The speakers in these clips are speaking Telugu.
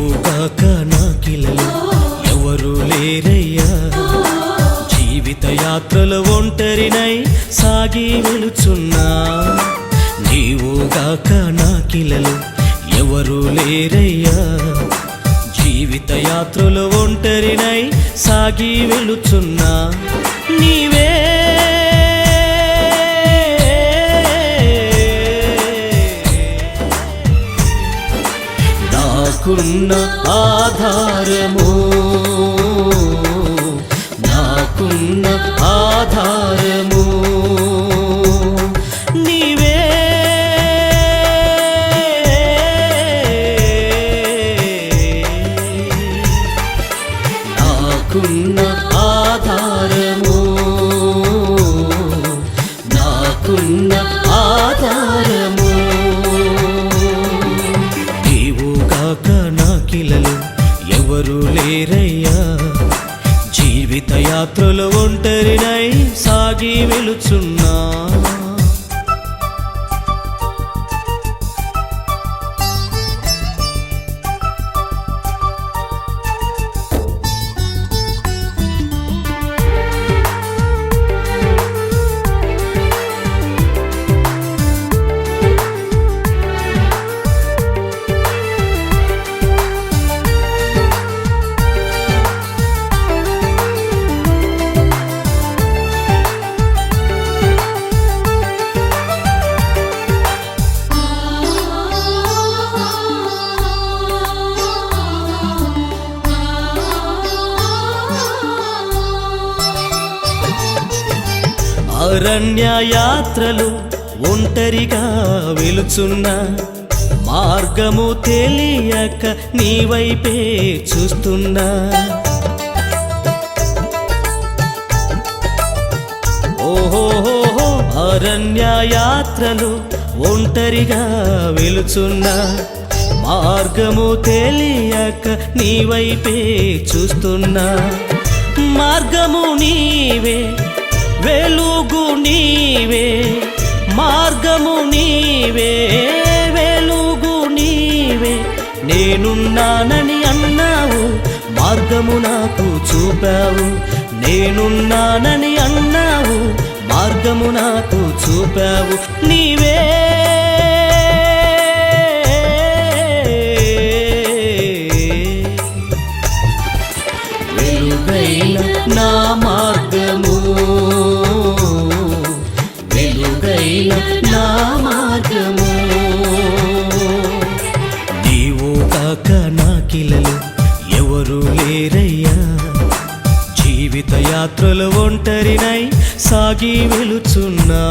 నువ్వుగాక నాకిలలో ఎవరు లేరయ్యా. జీవిత యాత్రలు ఒంటరినై సాగి వెళుచున్నా. నీవుగాక నాకిలలో ఎవరు లేరయ్యా. జీవిత యాత్రలు ఒంటరినై సాగి వెళుచున్నా. నీవే నాకున్న ఆధారము. నాకున్న ఆధారము. నీవే. నాకున్న రాత్రులు ఒంటరినై సాగి వెలుచున్న అరణ్య యాత్రలు ఒంటరిగా వెలుచున్న మార్గము తెలియక నీ వైపే చూస్తున్నా. ఓహో అరణ్య యాత్రలు ఒంటరిగా వెలుచున్న మార్గము తెలియక నీ వైపే చూస్తున్నా. మార్గము నీవే నీవే మార్గము నీవే వెలుగు నీవే. నేనున్నానని అన్నావు మార్గము నాకు చూపావు. నేనున్నానని అన్నావు మార్గము నాకు చూపావు. నీవే వెలుగైన నా మార్గము. నీవు కాక నాకిలలో ఎవరు లేరయ్యా? జీవిత యాత్రలు ఒంటరినై సాగి వెలుచున్నా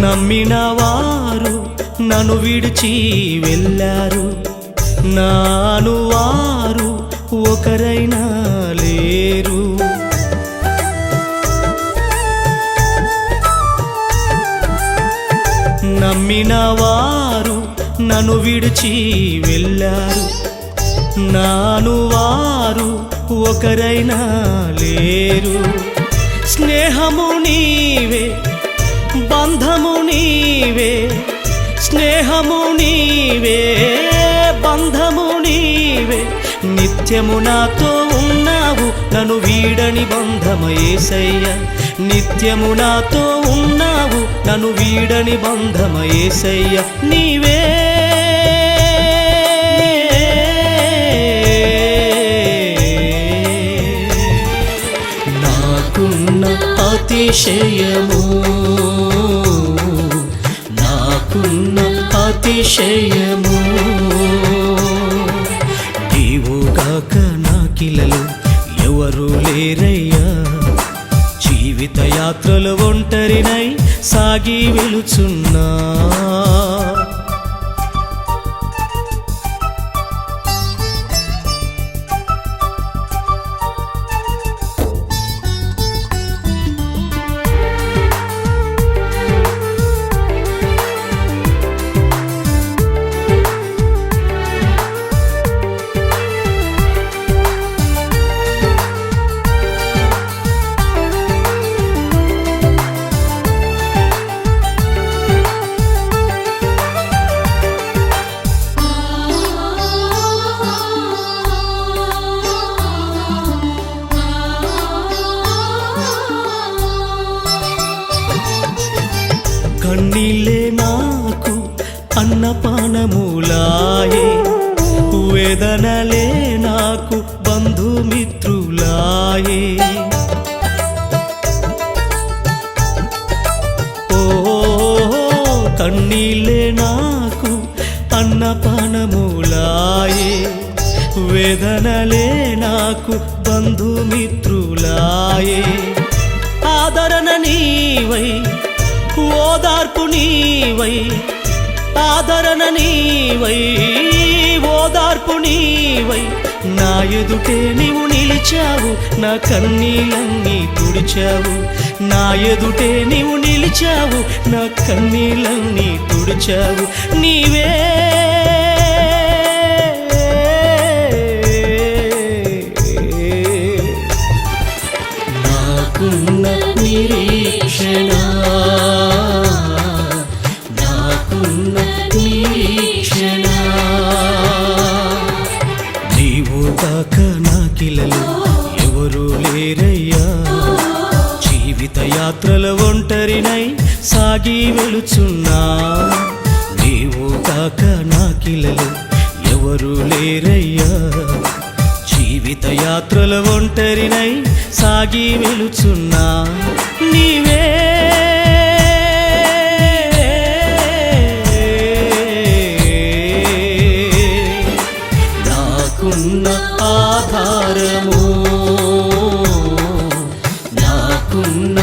నమ్మిన వారు నన్ను విడిచి వెళ్ళారు. నాను వారు ఒకరైనా లేరు. నమ్మిన వారు నన్ను విడిచి వెళ్ళారు. నాను వారు ఒకరైనా లేరు. స్నేహము నీవే బంధము నీవే స్నేహము నీవే బంధము నీవే. నిత్యము నాతో ఉన్నావు నన్ను వీడని బంధమయేసయ్య నిత్యము నాతో ఉన్నావు నన్ను వీడని బంధమయేసయ్య నీవే. నాకున్న అతిశయము నాకున్న అతిశయము. నీవుగాక నాకిలలో ఎవరు లేరయ్యా. జీవిత యాత్రలు ఒంటరినై సాగి వెలుచున్నా. నీవే నాకు అన్నపానములాయే. వేదనలే నాకు బంధుమిత్రులాయే. ఓ కన్నీళ్ళే నాకు అన్నపానములాయే. వేదనలే నాకు బంధుమిత్రులాయే. ఆదరణ నీవై ఓదార్పు నీవై ఆదరణ నీవై ఓదార్పు నీవై. నా ఎదుటే నీవు నిలిచావు నా కన్నీలన్నీ తుడిచావు. నా ఎదుటే నీవు నిలిచావు నా కన్నీలన్నీ తుడిచావు. నీవే నీవు కాక నాకిలలో ఎవరు లేరయ్యా. జీవిత యాత్రల ఒంటరినై సాగి వెళుచున్నా. నీవు కాక నాకిలలో ఎవరు లేరయ్యా. జీవిత యాత్రల ఒంటరినై సాగి వెళుచున్నా. నీవే నాకున్న ఆధారము నాకున్న